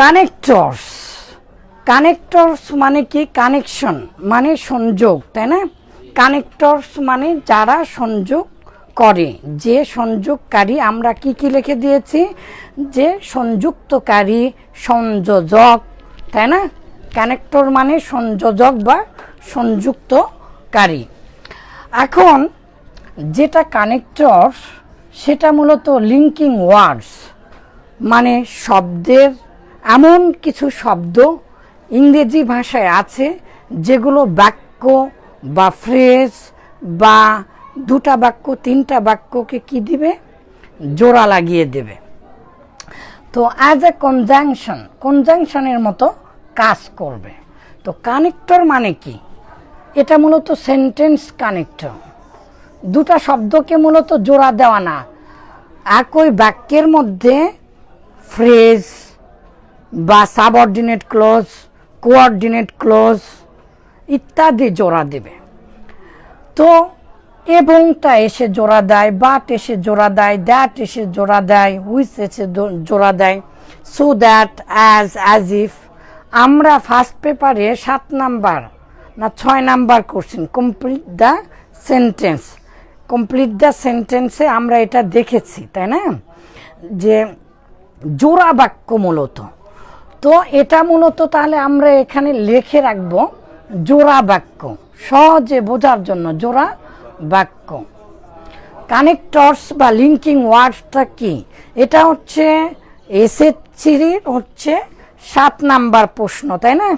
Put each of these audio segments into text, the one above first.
Connectors connectors মানে কি? Connection মানে সংযোগ, তাই না? কানেক্টরস মানে যারা সংযোগ করে। যে সংযোগকারী আমরা কি কি লিখে দিয়েছি? যে সংযুক্তকারী, সংযোজক, তাই না? কানেক্টর মানে সংযোজক বা সংযুক্তকারী। এখন যেটা কানেক্টর সেটা মূলত লিঙ্কিং ওয়ার্ডস মানে শব্দের এমন কিছু শব্দ ইংরেজি ভাষায় আছে যেগুলো বাক্য বা ফ্রেজ বা দুটা বাক্য, তিনটা বাক্যকে কি দিবে? জোড়া লাগিয়ে দেবে। তো অ্যাজ এ কনজাংশন কনজাংশনের মতো কাজ করবে। তো কানেক্টর মানে কি? এটা মূলত সেন্টেন্স কানেক্টর দুটা শব্দকে মূলত জোড়া দেওয়া না। একই বাক্যের মধ্যে ফ্রেজ বা সাবঅর্ডিনেট ক্লোজ কোঅর্ডিনেট ক্লোজ ইত্যাদি জোড়া দেবে। তো এবংটা এসে জোড়া দেয় বাট এসে জোড়া দেয় দ্যাট এসে জোড়া দেয় হুইচ এসে জোড়া দেয়। So that as as if আমরা ফার্স্ট পেপারে সাত নাম্বার না ছয় number question complete the sentence complete the সেন্টেন্সে আমরা এটা দেখেছি, তাই না? যে জোড়া বাক্য মূলত। তো এটা মূলত তাহলে আমরা এখানে লিখে রাখব জোড়া বাক্য। সহজে বোঝার জন্য জোড়া বাক্য। কানেক্টরস বা লিঙ্কিং ওয়ার্ডসটা কি? এটা হচ্ছে এসএসসির হচ্ছে সাত নাম্বার প্রশ্ন, তাই না?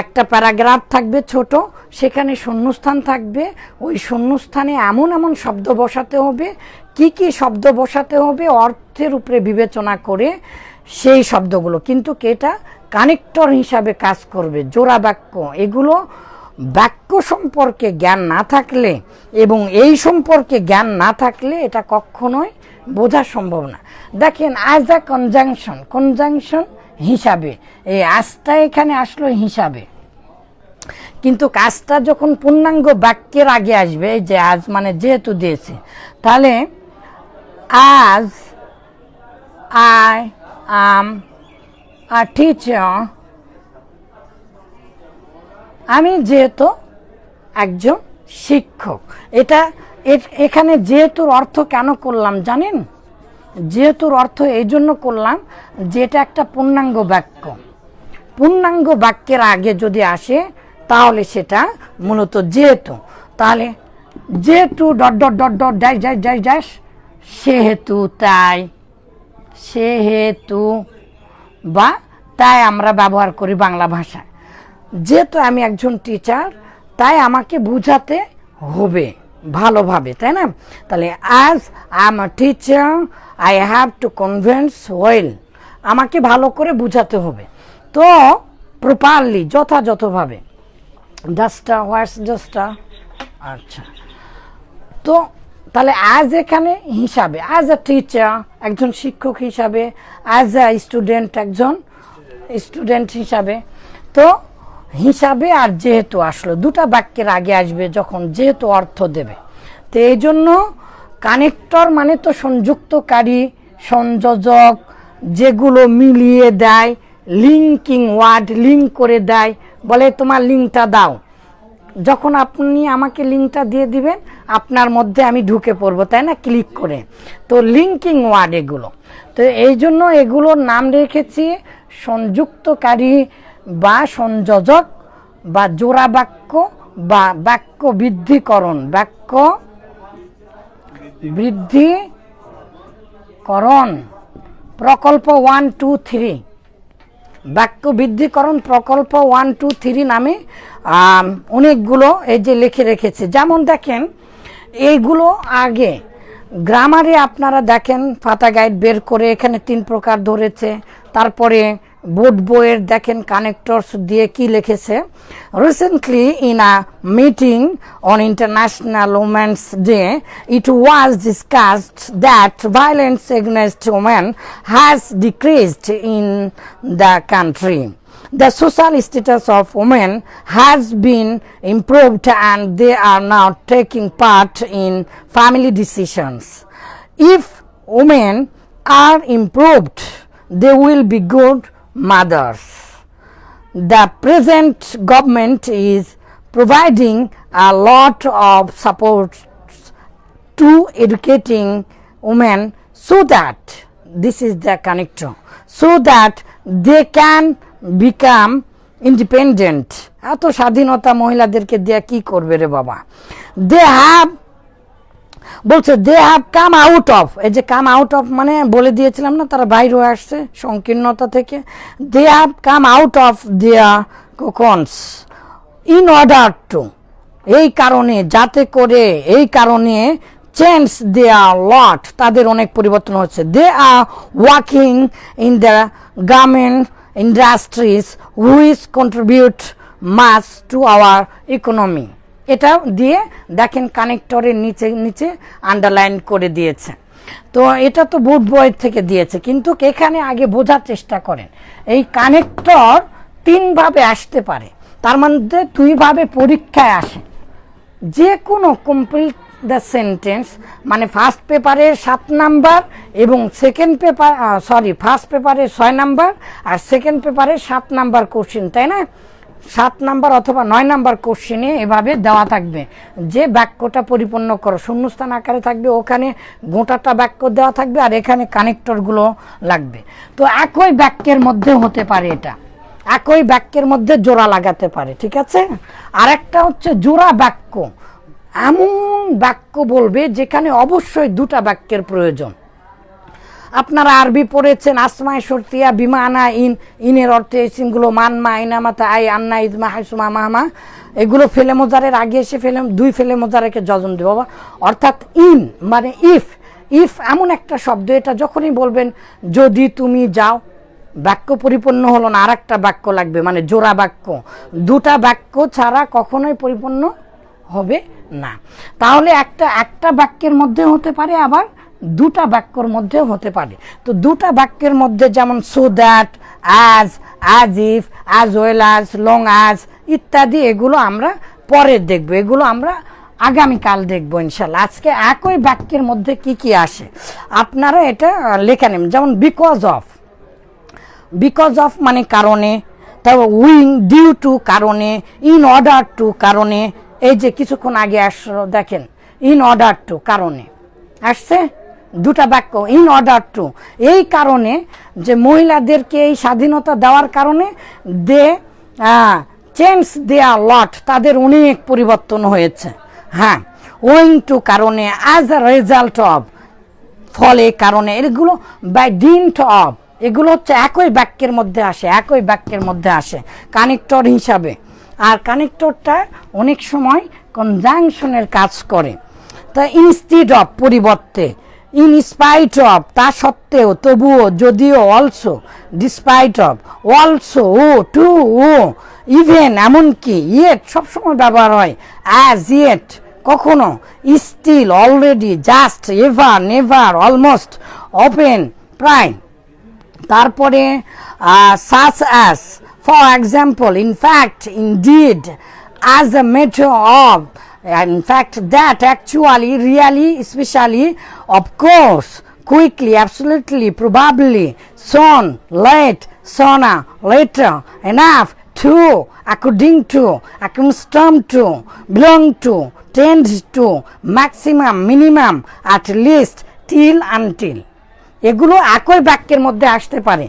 একটা প্যারাগ্রাফ থাকবে ছোট, সেখানে শূন্যস্থান থাকবে। ওই শূন্যস্থানে এমন এমন শব্দ বসাতে হবে, কি কি শব্দ বসাতে হবে, অর্থের উপরে বিবেচনা করে সেই শব্দগুলো। কিন্তু এটা? কানেক্টর হিসাবে কাজ করবে, জোড়া বাক্য। এগুলো বাক্য সম্পর্কে জ্ঞান না থাকলে এবং এই সম্পর্কে জ্ঞান না থাকলে এটা কখনোই বোঝা সম্ভব না। দেখেন অ্যাজ আ কনজাংশন কনজাংশন হিসাবে। এই আজটা এখানে আসলো হিসাবে। কিন্তু কাজটা যখন পূর্ণাঙ্গ বাক্যের আগে আসবে যে আজ মানে যেহেতু দিয়েছে, তাহলে আজ আই আম আ টিচার আমি যেহেতু একজন শিক্ষক, এটা এখানে যেহেতুর অর্থ কেন করলাম জানেন? যেহেতুর অর্থ এই জন্য করলাম যেটা একটা পূর্ণাঙ্গ বাক্য। পূর্ণাঙ্গ বাক্যের আগে যদি আসে, তাহলে সেটা মূলত যেহেতু। তাহলে যেহেতু dot dot dot dot dash dash dash dash সেহেতু তাই। সেহেতু বা, তাই আমরা ব্যবহার করি বাংলা ভাষায়। যেহেতু আমি একজন টিচার তাই আমাকে বুঝাতে হবে, ভালোভাবে, তাই না? তাহলে as I am a teacher I have to convince well আমাকে ভালো করে বুঝাতে হবে। তো প্রপারলি যথাযথভাবে জাস্টা হোয়াটস জাস্টা আচ্ছা। তো তাহলে অ্যাজ এখানে হিসাবে অ্যাজ আ টিচার একজন শিক্ষক হিসাবে অ্যাজ আ স্টুডেন্ট একজন স্টুডেন্ট হিসাবে, তো হিসাবে আর যেহেতু আসলো, দুটা বাক্যের আগে আসবে যখন যেহেতু অর্থ দেবে। তো এই জন্য কানেক্টর মানে তো সংযুক্তকারী, সংযোজক, যেগুলো মিলিয়ে দেয় লিঙ্কিং ওয়ার্ড লিঙ্ক করে দেয়, বলে তোমার লিঙ্কটা দাও। যখন আপনি আমাকে লিঙ্কটা দিয়ে দিবেন, আপনার মধ্যে আমি ঢুকে পড়ব, তাই না? ক্লিক করে। তো লিঙ্কিং ওয়ার্ড এগুলো। তো এই জন্য এগুলোর নাম রেখেছি, সংযুক্তকারী বা সংযোজক বা জোড়া বাক্য বা বাক্য বৃদ্ধিকরণ। বাক্য বৃদ্ধিকরণ। প্রকল্প ওয়ান টু থ্রি বাক্য বৃদ্ধিকরণ প্রকল্প ওয়ান, টু, থ্রি নামে অনেকগুলো এই যে লিখে রেখেছে। যেমন দেখেন, এইগুলো আগে গ্রামারে আপনারা দেখেন ফাতা গাইড বের করে এখানে তিন প্রকার ধরেছে তারপরে বোর্ড বইয়ের দেখেন কানেক্টরস দিয়ে কি লিখেছে recently in a meeting on International Women's Day it was discussed that violence against women has decreased in the country. The social status of women has been improved and they are now taking part in family decisions. If women are improved, they will be good mothers. The present government is providing a lot of support to educating women so that this is the connector so that they can become independent. এত স্বাধীনতা মহিলাদেরকে দেয়া কি করবে রে বাবা? They have বলছে they have come out of এই যে কাম আউট অফ মানে বলে দিয়েছিলাম না, তারা বাইরে হয়ে আসছে, সংকীর্ণতা থেকে। They have come out of their cocoons in order to এই কারণে, যাতে করে, এই কারণে চেঞ্জ দেয়া লট তাদের অনেক পরিবর্তন হচ্ছে। They are working in the garment industries which contribute much to our economy এটা দিয়ে দেখেন কানেক্টরের নিচে নিচে আন্ডারলাইন করে দিয়েছে। তো এটা তো বুট বয়ের থেকে দিয়েছে, কিন্তু এখানে আগে বোঝার চেষ্টা করেন। এই কানেক্টর তিনভাবে আসতে পারে, তার মধ্যে দুইভাবে পরীক্ষায় আসে। যে কোনো কমপ্লিট দ্য সেন্টেন্স মানে ফার্স্ট পেপারের সাত নাম্বার এবং সেকেন্ড পেপার সরি ফার্স্ট পেপারের ছয় নাম্বার আর সেকেন্ড পেপারের সাত নাম্বার কোশ্চেন তাই না? সাত নাম্বার অথবা নয় নাম্বার কোশ্চেনে এভাবে দেওয়া থাকবে। যে বাক্যটা পরিপূর্ণ করো, শূন্যস্থান আকারে থাকবে, ওখানে গোটাটা বাক্য দেওয়া থাকবে আর এখানে কানেক্টরগুলো লাগবে। তো একই বাক্যের মধ্যে হতে পারে এটা। একই বাক্যের মধ্যে জোড়া লাগাতে পারে, ঠিক আছে? আর একটা হচ্ছে জোড়া বাক্য। এমন বাক্য বলবে যেখানে অবশ্যই দুটা বাক্যের প্রয়োজন। আপনারা আরবি পড়েছেন আসমায় সর্তিয়া বিমা আনা ইন, ইনের অর্থে এই সিমগুলো মানমা ইনামাতা আই, আন্না ইদমা হাইসুমা মাহমা এগুলো ফেলে মোজারের, আগে এসে ফেলে, দুই ফেলে মোজারেকে যজন দেব বাবা। অর্থাৎ ইন মানে ইফ। ইফ এমন একটা শব্দ, এটা যখনই বলবেন, যদি তুমি যাও, বাক্য পরিপূর্ণ হলো না আর একটা বাক্য লাগবে মানে জোড়া বাক্য। দুটা বাক্য ছাড়া কখনোই পরিপূর্ণ হবে না। তাহলে একটা একটা বাক্যের মধ্যে হতে পারে, আবার দুটা বাক্যর মধ্যেও হতে পারে। তো দুটা বাক্যের মধ্যে যেমন so that, as as if as well as long, as ইত্যাদি, এগুলো আমরা পরে দেখব। এগুলো আমরা আগামীকাল দেখব ইনশাল্লাহ আজকে একই বাক্যের মধ্যে কি কি আসে? আপনারা এটা লেখা নেবেন যেমন বিকজ অফ বিকজ অফ মানে কারণে, তারপর উইং, ডিউ টু কারণে, ইন অর্ডার টু কারণে এই যে কিছুক্ষণ আগে আসলো, দেখেন ইন অর্ডার টু কারণে। আসছে? দুটা বাক্য ইন অর্ডার টু এই কারণে যে মহিলাদেরকে এই স্বাধীনতা দেওয়ার কারণে দে চেঞ্জ দেয়া লট তাদের অনেক পরিবর্তন হয়েছে। হ্যাঁ ওয়িং টু কারণে অ্যাজ আ রেজাল্ট অফ ফলে কারণে, এগুলো বাই ডিন্ট অফ এগুলো হচ্ছে একই বাক্যের মধ্যে আসে, একই বাক্যের মধ্যে আসে কানেক্টর হিসাবে। আর কানেক্টরটা অনেক সময় কনজাংশনের কাজ করে। তা ইনস্টিড অফ পরিবর্তে ইন স্পাইট অফ তা সত্ত্বেও, তবুও, যদিও অলসো ডিসপাইট অফ অলসো ও টু ও ইভেন এমনকি ইয়েট সবসময় ব্যবহার হয় অ্যাজ ইয়েট কখনো still already just ever never almost often প্রায় তারপরে such as for example in fact indeed as a matter of in fact that actually really especially of course quickly absolutely probably soon late sooner later enough to according to accustomed to belong to tend to maximum minimum at least till until এগুলো একই বাক্যের মধ্যে আসতে পারে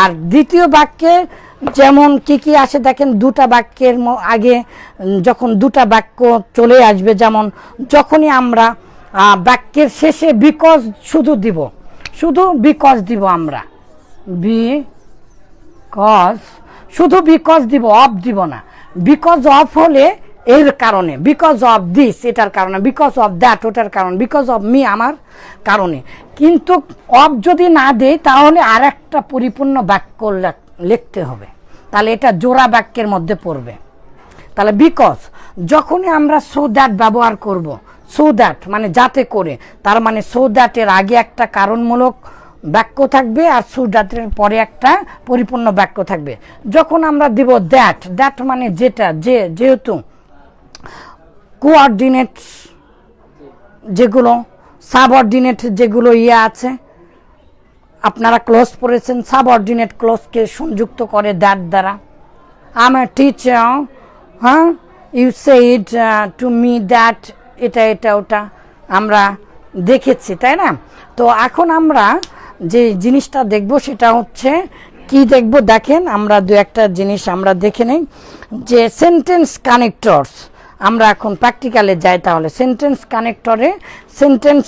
আর দ্বিতীয় বাক্যে যেমন কি কি আসে দেখেন, দুটা বাক্যের আগে যখন দুটা বাক্য চলে আসবে, যেমন, যখনই আমরা বাক্যের শেষে বিকজ শুধু দিব, শুধু বিকজ দিব আমরা বি কজ শুধু বিকজ দিব, অফ দিব না, বিকজ অফ হলে এর কারণে, বিকজ অফ দিস এটার কারণে, বিকজ অফ দ্যাট ওটার কারণ, বিকজ অফ মি আমার কারণে। কিন্তু অফ যদি না দেই, তাহলে আর একটা পরিপূর্ণ বাক্য লিখতে হবে। তাহলে এটা জোড়া বাক্যের মধ্যে পড়বে। তাহলে বিকজ যখনই আমরা সো দ্যাট ব্যবহার করব সো দ্যাট মানে যাতে করে, তার মানে সো দ্যাটের আগে একটা কারণমূলক বাক্য থাকবে আর সো দ্যাটের পরে একটা পরিপূর্ণ বাক্য থাকবে। যখন আমরা দিব দ্যাট দ্যাট মানে যেটা, যে, যেহেতু কোঅর্ডিনেট যেগুলো সাবঅর্ডিনেট যেগুলো ইয়ে আছে আপনারা ক্লোজ পড়েছেন সাবঅর্ডিনেট ক্লোজকে সংযুক্ত করে দ্যাট দ্বারা। আম এ টিচার হ্যাঁ? You said to me that এটা এটা, ওটা আমরা দেখেছি, তাই না? তো এখন আমরা যে জিনিসটা দেখব সেটা হচ্ছে, কি দেখব? দেখেন, আমরা দু একটা জিনিস আমরা দেখে নেই। যে সেন্টেন্স কানেক্টরস আমরা এখন প্র্যাকটিক্যালে যাই তাহলে। Sentence কানেক্টরে sentence